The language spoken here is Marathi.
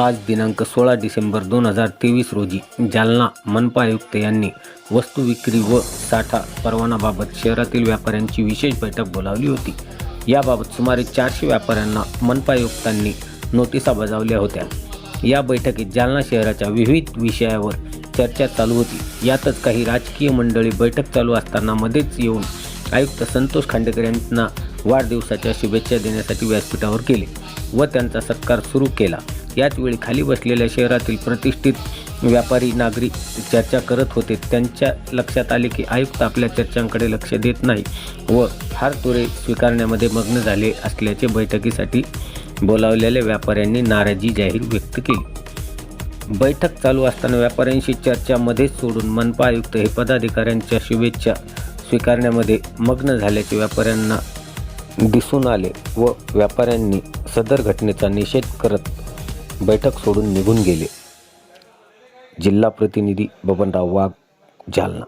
आज दिनांक सोळा डिसेंबर दोन हजार तेवीस रोजी जालना मनपा आयुक्त यांनी वस्तू विक्री व साठा परवानाबाबत शहरातील व्यापाऱ्यांची विशेष बैठक बोलावली होती. याबाबत सुमारे चारशे व्यापाऱ्यांना मनपा आयुक्तांनी नोटिसा बजावल्या होत्या. या बैठकीत जालना शहराच्या विविध विषयावर चर्चा चालू होती. यातच काही राजकीय मंडळी बैठक चालू असताना मध्येच येऊन आयुक्त संतोष खांडेकर यांना वाढदिवसाच्या शुभेच्छा देण्यासाठी व्यासपीठावर गेले व त्यांचा सत्कार सुरू केला. याच वेळी खाली बसलेल्या शहरातील प्रतिष्ठित व्यापारी नागरिक चर्चा करत होते. त्यांच्या लक्षात आले की आयुक्त आपल्या चर्चांकडे लक्ष देत नाही व हार तुरे स्वीकारण्यामध्ये मग्न झाले असल्याचे बैठकीसाठी बोलावलेल्या व्यापाऱ्यांनी नाराजी जाहीर व्यक्त केली. बैठक चालू असताना व्यापाऱ्यांशी चर्चा मध्येच सोडून मनपा आयुक्त हे पदाधिकाऱ्यांच्या शुभेच्छा स्वीकारण्यामध्ये मग्न झाल्याचे व्यापाऱ्यांना दिसून आले व व्यापाऱ्यांनी सदर घटनेचा निषेध करत बैठक सोडून निघून गेले. जिल्हा प्रतिनिधी बबनराव वाघ जालना.